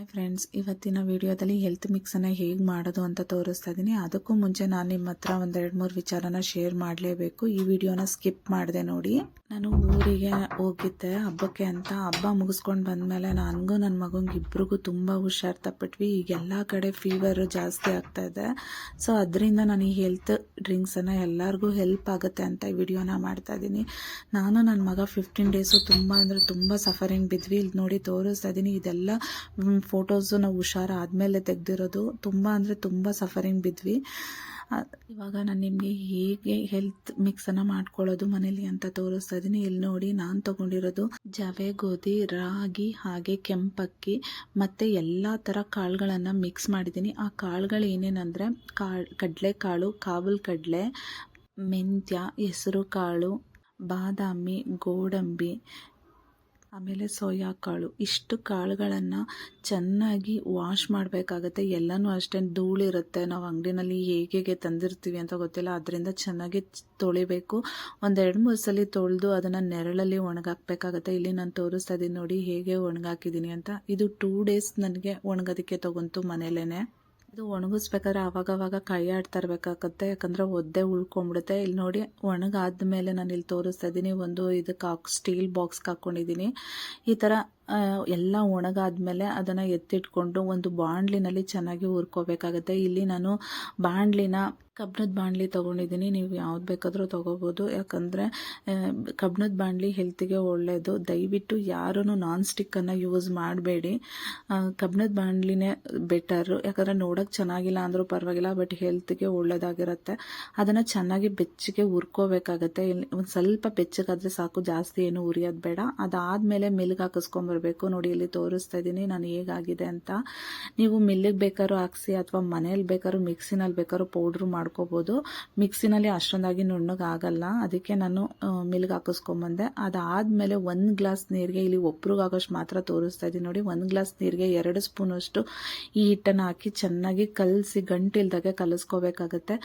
Hi friends ಇವತ್ತಿನ ವಿಡಿಯೋದಲ್ಲಿ health ಮಿಕ್ಸನ್ನು ಹೇಗೆ ಮಾಡೋದು ಅಂತ ತೋರಿಸ್ತಾ ಇದ್ದೀನಿ ಅದಕ್ಕೂ ಮುಂಚೆ ನಾನು ನಿಮ್ಮ ಹತ್ರ ಒಂದೆರಡು ಮೂರು ವಿಚಾರನ ಶೇರ್ ಮಾಡಲೇಬೇಕು. ಈ ವಿಡಿಯೋನ ಸ್ಕಿಪ್ ಮಾಡಿದೆ ನೋಡಿ. ನಾನು ಊರಿಗೆ ಹೋಗಿದ್ದೆ ಹಬ್ಬಕ್ಕೆ ಅಂತ. ಹಬ್ಬ ಮುಗಿಸ್ಕೊಂಡು ಬಂದಮೇಲೆ ನನಗೂ ನನ್ನ ಮಗಂಗೆ ಇಬ್ರಿಗೂ ತುಂಬ ಹುಷಾರು ತಪ್ಪಿಟ್ವಿ. ಈಗ ಎಲ್ಲ ಕಡೆ ಫೀವರು ಜಾಸ್ತಿ ಆಗ್ತಾ ಇದೆ. ಸೊ ಅದರಿಂದ ನಾನು ಈ ಹೆಲ್ತ್ ಡ್ರಿಂಕ್ಸನ್ನು ಎಲ್ಲರಿಗೂ ಹೆಲ್ಪ್ ಆಗುತ್ತೆ ಅಂತ ಈ ವಿಡಿಯೋನ ಮಾಡ್ತಾ ಇದ್ದೀನಿ ನಾನು ನನ್ನ ಮಗ ಫಿಫ್ಟೀನ್ ಡೇಸು ತುಂಬ ಅಂದರೆ ತುಂಬ ಸಫರಿಂಗ್ ಬಿದ್ವಿ. ಇಲ್ಲಿ ನೋಡಿ ತೋರಿಸ್ತಾ ಇದ್ದೀನಿ ಇದೆಲ್ಲ ಫೋಟೋಸು ನಾವು ಹುಷಾರು ಆದಮೇಲೆ ತೆಗೆದಿರೋದು ತುಂಬ ಅಂದರೆ ತುಂಬ ಸಫರಿಂಗ್ ಬಿದ್ವಿ. ಇವಾಗ ನಾನು ನಿಮಗೆ ಹೇಗೆ ಹೆಲ್ತ್ ಮಿಕ್ಸನ್ನು ಮಾಡ್ಕೊಳ್ಳೋದು ಮನೇಲಿ ಅಂತ ತೋರಿಸ್ತಾ ಇದ್ದೀನಿ ಇಲ್ಲಿ ನೋಡಿ ನಾನು ತೊಗೊಂಡಿರೋದು ಜವೆ, ಗೋಧಿ, ರಾಗಿ ಹಾಗೆ ಕೆಂಪಕ್ಕಿ ಮತ್ತು ಎಲ್ಲ ಥರ ಕಾಳುಗಳನ್ನು ಮಿಕ್ಸ್ ಮಾಡಿದ್ದೀನಿ ಆ ಕಾಳುಗಳು ಏನೇನಂದರೆ ಕಾಳು, ಕಡಲೆಕಾಳು ಕಾವಲ್ ಕಡಲೆ ಮೆಂತ್ಯ ಹೆಸರು ಕಾಳು ಬಾದಾಮಿ, ಗೋಡಂಬಿ ಆಮೇಲೆ ಸೋಯಾ ಕಾಳು. ಇಷ್ಟು ಕಾಳುಗಳನ್ನು ಚೆನ್ನಾಗಿ ವಾಶ್ ಮಾಡಬೇಕಾಗತ್ತೆ. ಎಲ್ಲನೂ ಅಷ್ಟೇ ಧೂಳಿರುತ್ತೆ ನಾವು ಅಂಗಡಿನಲ್ಲಿ ಹೇಗೆ ಹೇಗೆ ತಂದಿರ್ತೀವಿ ಅಂತ ಗೊತ್ತಿಲ್ಲ. ಅದರಿಂದ ಚೆನ್ನಾಗಿ ತೊಳಿಬೇಕು. ಒಂದೆರಡು ಮೂರು ಸಲ ತೊಳೆದು ಅದನ್ನು ನೆರಳಲ್ಲಿ ಒಣಗಾಕ್ಬೇಕಾಗತ್ತೆ. ಇಲ್ಲಿ ನಾನು ತೋರಿಸ್ತಾ ಇದ್ದೀನಿ ನೋಡಿ ಹೇಗೆ ಒಣಗಾಕಿದ್ದೀನಿ ಅಂತ. ಇದು ಟೂ ಡೇಸ್ ನನಗೆ ಒಣಗೋದಕ್ಕೆ ತೊಗೊಂತು ಮನೇಲೇ ಇದು ಒಣಗಿಸ್ಬೇಕಾದ್ರೆ ಆವಾಗವಾಗ ಕೈ ಆಡ್ತಾ ಇರಬೇಕಾಗತ್ತೆ. ಯಾಕಂದರೆ ಒದ್ದೆ ಉಳ್ಕೊಂಬಿಡುತ್ತೆ ಇಲ್ಲಿ ನೋಡಿ ಒಣಗಾದ್ಮೇಲೆ ನಾನು ಇಲ್ಲಿ ತೋರಿಸ್ತಾ ಇದ್ದೀನಿ ಒಂದು ಇದಕ್ಕೆ ಹಾಕ್ ಸ್ಟೀಲ್ ಬಾಕ್ಸ್ಗೆ ಹಾಕ್ಕೊಂಡಿದ್ದೀನಿ ಈ ಥರ ಎಲ್ಲ ಒಣಗಾದ್ಮೇಲೆ ಅದನ್ನು ಎತ್ತಿಟ್ಕೊಂಡು ಒಂದು ಬಾಂಡ್ಲಿನಲ್ಲಿ ಚೆನ್ನಾಗಿ ಹುರ್ಕೋಬೇಕಾಗತ್ತೆ. ಇಲ್ಲಿ ನಾನು ಬಾಣಲಿನ ಕಬ್ಬಿಣದ ಬಾಣಲಿ ತೊಗೊಂಡಿದ್ದೀನಿ. ನೀವು ಯಾವ್ದು ಬೇಕಾದರೂ ತೊಗೋಬೋದು. ಯಾಕಂದರೆ ಕಬ್ಬಿಣದ ಬಾಣಲಿ ಹೆಲ್ತಿಗೆ ಒಳ್ಳೆಯದು ದಯವಿಟ್ಟು ಯಾರೂ ನಾನ್ ಸ್ಟಿಕ್ಕನ್ನು ಯೂಸ್ ಮಾಡಬೇಡಿ. ಕಬ್ಬಿಣದ ಬಾಣಲಿನೇ ಬೆಟರು ಯಾಕಂದರೆ ನೋಡೋಕ್ಕೆ ಚೆನ್ನಾಗಿಲ್ಲ ಅಂದರೂ ಪರವಾಗಿಲ್ಲ ಬಟ್ ಹೆಲ್ತ್ಗೆ ಒಳ್ಳೆಯದಾಗಿರುತ್ತೆ ಅದನ್ನು ಚೆನ್ನಾಗಿ ಬೆಚ್ಚಗೆ ಹುರ್ಕೋಬೇಕಾಗತ್ತೆ. ಒಂದು ಸ್ವಲ್ಪ ಬೆಚ್ಚಗಾದರೆ ಸಾಕು. ಜಾಸ್ತಿ ಏನು ಉರಿಯೋದು ಬೇಡ. ಅದಾದಮೇಲೆ ಮಿಲ್ಗೆ ಹಾಕಿಸ್ಕೊಂಬರ್ಬೇಕು. ನೋಡಿ, ಇಲ್ಲಿ ತೋರಿಸ್ತಾ ಇದ್ದೀನಿ ನಾನು ಹೇಗಾಗಿದೆ ಅಂತ. ನೀವು ಮಿಲ್ಲಿಗೆ ಬೇಕಾದ್ರೂ ಹಾಕ್ಸಿ ಅಥವಾ ಮನೇಲಿ ಬೇಕಾದ್ರೂ ಮಿಕ್ಸಿನಲ್ಲಿ ಬೇಕಾದ್ರೂ ಪೌಡ್ರು ಮಾಡ್ಕೋಬೋದು. ಮಿಕ್ಸಿನಲ್ಲಿ ಅಷ್ಟೊಂದಾಗಿ ನುಣ್ಣಗೆ ಆಗಲ್ಲ ಅದಕ್ಕೆ ನಾನು ಮಿಲ್ಗೆ ಹಾಕಿಸ್ಕೊಂಬಂದೆ. ಅದಾದಮೇಲೆ ಒಂದು ಗ್ಲಾಸ್ ನೀರಿಗೆ ಇಲ್ಲಿ ಒಬ್ರಿಗಾಗೋಷ್ಟು ಮಾತ್ರ ತೋರಿಸ್ತಾ ಇದ್ದೀನಿ. ನೋಡಿ, ಒಂದು ಗ್ಲಾಸ್ ನೀರಿಗೆ ಎರಡು ಸ್ಪೂನಷ್ಟು ಈ ಹಿಟ್ಟನ್ನು ಹಾಕಿ ಚೆನ್ನಾಗಿ ಕಲಸಿ ಗಂಟಿಲ್ದಾಗೆ ಕಲಿಸ್ಕೋಬೇಕಾಗತ್ತೆ.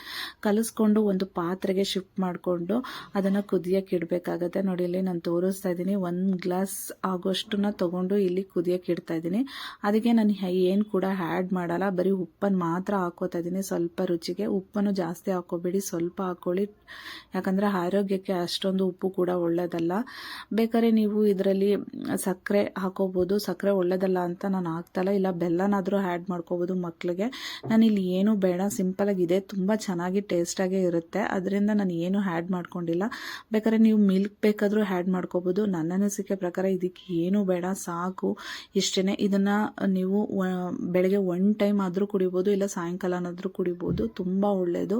ಕಲಿಸ್ಕೊಂಡು ಒಂದು ಪಾತ್ರೆಗೆ ಶಿಫ್ಟ್ ಮಾಡಿಕೊಂಡು ಅದನ್ನು ಕುದಿಯಕ್ಕೆ ಇಡಬೇಕಾಗತ್ತೆ. ನೋಡಿ, ಇಲ್ಲಿ ನಾನು ತೋರಿಸ್ತಾ ಇದ್ದೀನಿ. ಒಂದು ಗ್ಲಾಸ್ ಆಗೋಷ್ಟನ್ನ ತಗೊಂಡು ಇಲ್ಲಿ ಕುದಿಯಕ್ಕೆ ಇಡ್ತಾ ಇದ್ದೀನಿ. ಅದಕ್ಕೆ ನಾನು ಏನು ಕೂಡ ಆ್ಯಡ್ ಮಾಡಲ್ಲ. ಬರೀ ಉಪ್ಪನ್ನು ಮಾತ್ರ ಹಾಕೋತಾ ಇದ್ದೀನಿ. ಸ್ವಲ್ಪ ರುಚಿಗೆ ಉಪ್ಪನ್ನು ಜಾಸ್ತಿ ಹಾಕೋಬೇಡಿ. ಸ್ವಲ್ಪ ಹಾಕೊಳ್ಳಿ. ಯಾಕಂದರೆ ಆರೋಗ್ಯಕ್ಕೆ ಅಷ್ಟೊಂದು ಉಪ್ಪು ಕೂಡ ಒಳ್ಳೆಯದಲ್ಲ ಬೇಕಾದ್ರೆ ನೀವು ಇದರಲ್ಲಿ ಸಕ್ಕರೆ ಹಾಕೋಬೋದು. ಸಕ್ಕರೆ ಒಳ್ಳೆಯದಲ್ಲ ಅಂತ ನಾನು ಹಾಕ್ತಲ್ಲ ಇಲ್ಲ. ಬೆಲ್ಲನಾದರೂ ಆ್ಯಡ್ ಮಾಡ್ಕೋಬೋದು ಮಕ್ಕಳಿಗೆ ನಾನು ಇಲ್ಲಿ ಏನು ಬೇಡ. ಸಿಂಪಲಾಗಿ ಇದೆ. ತುಂಬ ಚೆನ್ನಾಗಿ ಟೇಸ್ಟಾಗೇ ಇರುತ್ತೆ. ಅದರಿಂದ ನಾನು ಏನು ಆ್ಯಡ್ ಮಾಡ್ಕೊಂಡಿಲ್ಲ. ಬೇಕಾದ್ರೆ ನೀವು ಮಿಲ್ಕ್ ಬೇಕಾದರೂ ಆ್ಯಡ್ ಮಾಡ್ಕೋಬೋದು. ನನ್ನ ಅನಿಸಿಕೆ ಪ್ರಕಾರ ಇದಕ್ಕೆ ಏನೂ ಬೇಡ. ಸಾಕು ಇಷ್ಟೇ ಇದನ್ನು ನೀವು ಬೆಳಗ್ಗೆ ಒನ್ ಟೈಮ್ ಆದರೂ ಕುಡಿಬೋದು, ಇಲ್ಲ ಸಾಯಂಕಾಲನಾದರೂ ಕುಡಿಬೋದು, ತುಂಬ ಒಳ್ಳೆಯದು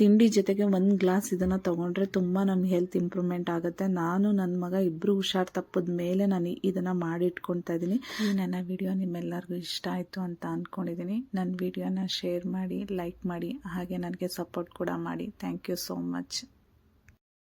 ತಿಂಡಿ ಜೊತೆಗೆ ಒಂದು ಗ್ಲಾಸ್ ಇದನ್ನು ತೊಗೊಂಡ್ರೆ ತುಂಬ ನಮ್ಮ ಹೆಲ್ತ್ ಇಂಪ್ರೂವ್ಮೆಂಟ್ ಆಗುತ್ತೆ. ನಾನು ನನ್ನ ಮಗ ಇಬ್ಬರು ಹುಷಾರು ತಪ್ಪದ ಮೇಲೆ ನಾನು ಇದನ್ನು ಮಾಡಿಟ್ಕೊಳ್ತಾ ಇದ್ದೀನಿ ನನ್ನ ವಿಡಿಯೋ ನಿಮ್ಮೆಲ್ಲರಿಗೂ ಇಷ್ಟ ಆಯಿತು ಅಂತ ಅಂದ್ಕೊಂಡಿದ್ದೀನಿ ನನ್ನ ವಿಡಿಯೋನ ಶೇರ್ ಮಾಡಿ ಲೈಕ್ ಮಾಡಿ, ಹಾಗೆ ನನಗೆ ಸಪೋರ್ಟ್ ಕೂಡ ಮಾಡಿ. Thank you so much